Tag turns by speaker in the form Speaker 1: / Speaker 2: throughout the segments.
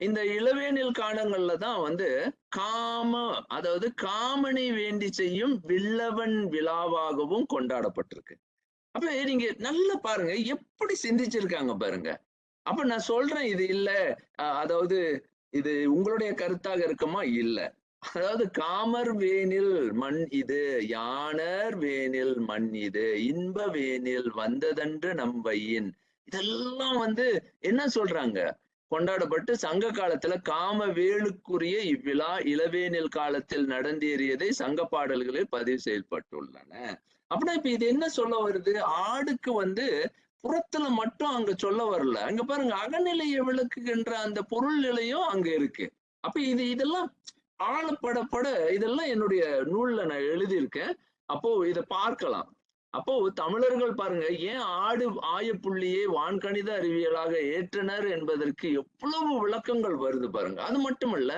Speaker 1: இந்த இளவேனில் காலங்கள்ல தான் வந்து காம அதாவது காமனை வேண்டி செய்யும் வில்லவன் விழாவாகவும் கொண்டாடப்பட்டிருக்கு. அப்ப நீங்க நல்லா பாருங்க எப்படி சிந்திச்சிருக்காங்க பாருங்க. அப்ப நான் சொல்றேன் இது இல்ல. அதாவது இது உங்களுடைய கருத்தாக இருக்குமா? இல்ல. அதாவது காமர் வேனில் மண் இது யானர் வேனில் மண் இது இன்ப வேனில் வந்ததென்று நம்பையின் இதெல்லாம் வந்து என்ன சொல்றாங்க? கொண்டாடப்பட்டு சங்க காலத்துல காம வேலுக்குரிய இவ்விழா இளவேனில் காலத்தில் நடந்தேறியதை சங்க பாடல்களில் பதிவு செய்யப்பட்டுள்ளன. அப்படின்னா இப்ப இது என்ன சொல்ல வருது? ஆடுக்கு வந்து புறத்துல மட்டும் அங்க சொல்ல வரல. அங்க பாருங்க அகநிலையை விளக்குகின்ற அந்த பொருள் நிலையும் அங்க இருக்கு. அப்ப இது இதெல்லாம் ஆழப்படப்பட இதெல்லாம் என்னுடைய நூல்ல நான் எழுதியிருக்கேன். அப்போ இதை பார்க்கலாம். அப்போ தமிழர்கள் பாருங்க ஏன் ஆடு ஆயப்புள்ளியை வான்கணித அறிவியலாக ஏற்றனர் என்பதற்கு எவ்வளவு விளக்கங்கள் வருது பாருங்க. அது மட்டுமல்ல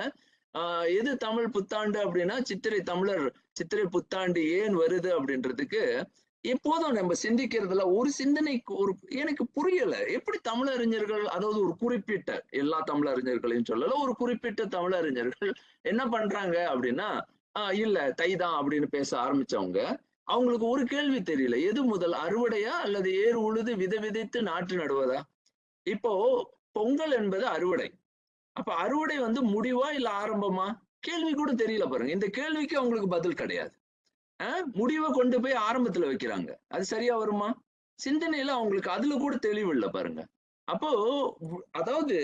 Speaker 1: ஆஹ் எது தமிழ் புத்தாண்டு அப்படின்னா சித்திரை தமிழர் சித்திரை புத்தாண்டு ஏன் வருது அப்படின்றதுக்கு எப்போதும் நம்ம சிந்திக்கிறதுல ஒரு சிந்தனைக்கு ஒரு எனக்கு புரியல. எப்படி தமிழறிஞர்கள் அதாவது ஒரு குறிப்பிட்ட எல்லா தமிழறிஞர்களையும் சொல்லல ஒரு குறிப்பிட்ட தமிழறிஞர்கள் என்ன பண்றாங்க அப்படின்னா ஆஹ் இல்ல தைதான் அப்படின்னு பேச ஆரம்பிச்சவங்க அவங்களுக்கு ஒரு கேள்வி தெரியல. எது முதல் அறுவடையா அல்லது ஏர் உழுது வித விதைத்து நாற்று நடுவதா? இப்போ பொங்கல் என்பது அறுவடை. அப்ப அறுவடை வந்து முடிவா இல்ல ஆரம்பமா? கேள்வி கூட தெரியல பாருங்க. இந்த கேள்விக்கு அவங்களுக்கு பதில் கிடையாது. ஆஹ் முடிவை கொண்டு போய் ஆரம்பத்துல வைக்கிறாங்க. அது சரியா வருமா? சிந்தனையில அவங்களுக்கு அதுல கூட தெளிவு இல்லை பாருங்க. அப்போ அதாவது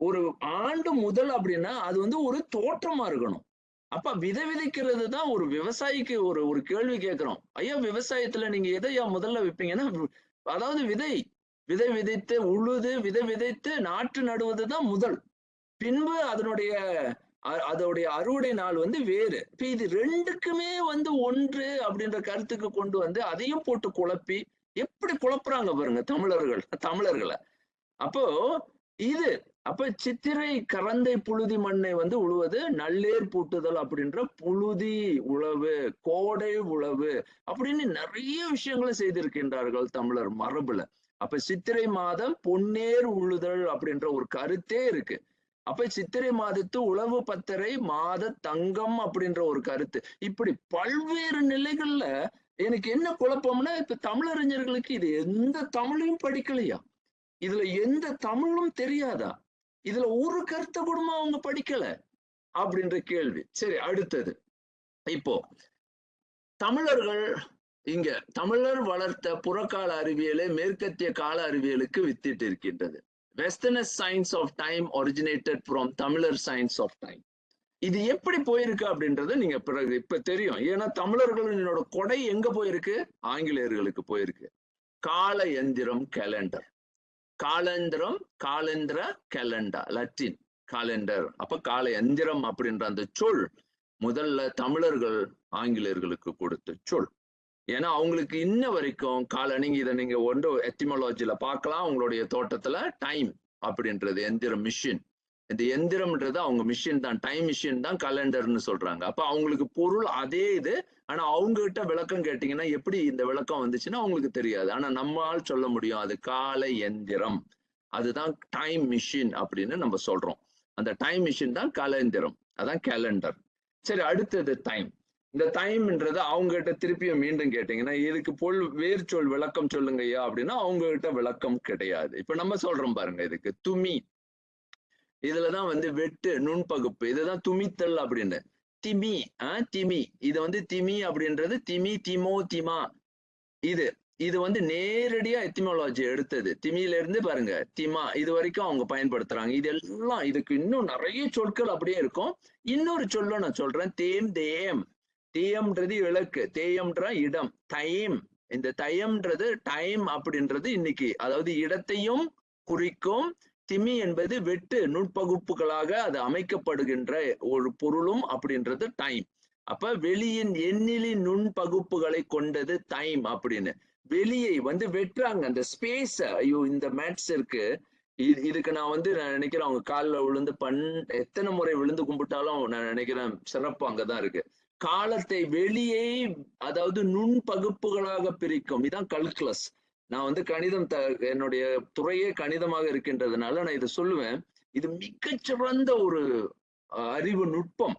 Speaker 1: ஒரு ஆண்டு முதல் அப்படின்னா அது வந்து ஒரு தோற்றமா இருக்கணும். அப்ப விதை விதைக்கிறது தான் ஒரு விவசாயிக்கு ஒரு ஒரு கேள்வி கேட்கிறோம். ஐயா விவசாயத்துல நீங்க எதையா முதல்ல வைப்பீங்கன்னா அதாவது விதை விதை விதைத்து உழுது விதை விதைத்து நாற்று நடுவது தான் முதல். பின்பு அதனுடைய அ- அதோடைய அறுவடை நாள் வந்து வேறு. இப்ப இது ரெண்டுக்குமே வந்து ஒன்று அப்படின்ற கருத்துக்கு கொண்டு வந்து அதையும் போட்டு குழப்பி எப்படி குழப்புறாங்க பாருங்க தமிழர்கள் தமிழர்களை. அப்போ இது அப்ப சித்திரை கரந்தை புழுதி மண்ணை வந்து உழுவது நல்லேர் பூட்டுதல் அப்படின்ற புழுதி உழவு கோடை உழவு அப்படின்னு நிறைய விஷயங்களை செய்திருக்கின்றார்கள் தமிழர் மரபுல. அப்ப சித்திரை மாதம் பொன்னேர் உழுதல் அப்படின்ற ஒரு கருத்தே இருக்கு. அப்ப சித்திரை மாதத்து உழவு பத்தரை மாத தங்கம் அப்படின்ற ஒரு கருத்து. இப்படி பல்வேறு நிலைகள்ல எனக்கு என்ன குழப்பம்னா இப்ப தமிழறிஞர்களுக்கு இது எந்த தமிழையும் படிக்கலையா? இதுல எந்த தமிழும் தெரியாதா? இதுல ஒரு கருத்தை கூடமா அவங்க படிக்கல? அப்படின்ற கேள்வி. சரி அடுத்தது. இப்போ தமிழர்கள் இங்க தமிழர் வளர்த்த புறக்கால அறிவியலை மேற்கத்திய கால அறிவியலுக்கு வித்திட்டு இருக்கின்றது. Westerners science of time originated from தமிழர் சயின்ஸ் ஆஃப் டைம் இது எப்படி போயிருக்கு அப்படின்றது நீங்க பிறகு இப்ப தெரியும். ஏன்னா தமிழர்களினோட கொடை எங்க போயிருக்கு? ஆங்கிலேயர்களுக்கு போயிருக்கு. கால எந்திரம் கேலண்டர் காலந்திரம் காலந்திர கேலண்டா லட்டின் காலண்டர். அப்ப கால எந்திரம் அப்படின்ற அந்த சொல் முதல்ல தமிழர்கள் ஆங்கிலேயர்களுக்கு கொடுத்த சொல். ஏன்னா அவங்களுக்கு இன்ன வரைக்கும் கால நீங்க இதை நீங்க ஒன்று எத்திமாலஜியில பார்க்கலாம் உங்களுடைய தோட்டத்துல டைம் அப்படின்றது எந்திரம் மிஷின். இந்த எந்திரம்ன்றது அவங்க மிஷின் தான் டைம் மிஷின் தான் கலண்டர்னு சொல்றாங்க. அப்ப அவங்களுக்கு பொருள் அதே இது. ஆனா அவங்க கிட்ட விளக்கம் கேட்டீங்கன்னா எப்படி இந்த விளக்கம் வந்துச்சுன்னா அவங்களுக்கு தெரியாது. ஆனா நம்மால் சொல்ல முடியும் அது கால எந்திரம். அதுதான் டைம் மிஷின் அப்படின்னு நம்ம சொல்றோம். அந்த டைம் மிஷின் தான் கலந்திரம். அதான் கேலண்டர் சரி அடுத்தது டைம் இந்த டைம்ன்றது அவங்க கிட்ட திருப்பியும் மீண்டும் கேட்டீங்கன்னா இதுக்கு பொல் வேர் சொல் விளக்கம் சொல்லுங்க ஐயா அப்படின்னா அவங்க கிட்ட விளக்கம் கிடையாது. இப்ப நம்ம சொல்றோம் பாருங்க இதுக்கு துமி. இதுலதான் வந்து வெட்டு நுண்பகுப்பு. இதுதான் துமித்தல் அப்படின்னு திமி ஆஹ் திமி. இது வந்து திமி அப்படின்றது திமி திமோ திமா. இது இது வந்து நேரடியா எத்திமாலஜி எடுத்தது. திமியில இருந்து பாருங்க திமா. இது வரைக்கும் அவங்க பயன்படுத்துறாங்க. இது எல்லாம் இதுக்கு இன்னும் நிறைய சொற்கள் அப்படியே இருக்கும். இன்னொரு சொல்லும் நான் சொல்றேன். தேம் தேயம். தேயம்ன்றது இலக்கு. தேயம்ன்ற இடம். தயம் இந்த தயம்ன்றது டைம் அப்படின்றது இன்னைக்கு. அதாவது இடத்தையும் குறிக்கும் திமி என்பது வெட்டு நுட்பகுப்புகளாக அது அமைக்கப்படுகின்ற ஒரு பொருளும் அப்படின்றது டைம். அப்ப வெளியின் எண்ணிலி நுண்பகுப்புகளை கொண்டது டைம் அப்படின்னு. வெளியை வந்து வெட்டுறாங்க. அந்த ஸ்பேஸ் ஐயோ இந்த மேட்ஸ் இருக்கு. இதுக்கு நான் வந்து நான் நினைக்கிறேன் அவங்க காலில் விழுந்து பண் எத்தனை முறை விழுந்து கும்பிட்டாலும் நான் நினைக்கிறேன் சிறப்பு அங்கதான் இருக்கு. காலத்தை வெளியே அதாவது நுண் பகுப்புகளாக பிரிக்கும். இதான் கல்குலஸ் நான் வந்து கணிதம் த என்னுடைய துறையே கணிதமாக இருக்கின்றதுனால நான் இதை சொல்லுவேன். இது மிகச்சிறந்த ஒரு அஹ், அறிவு நுட்பம்.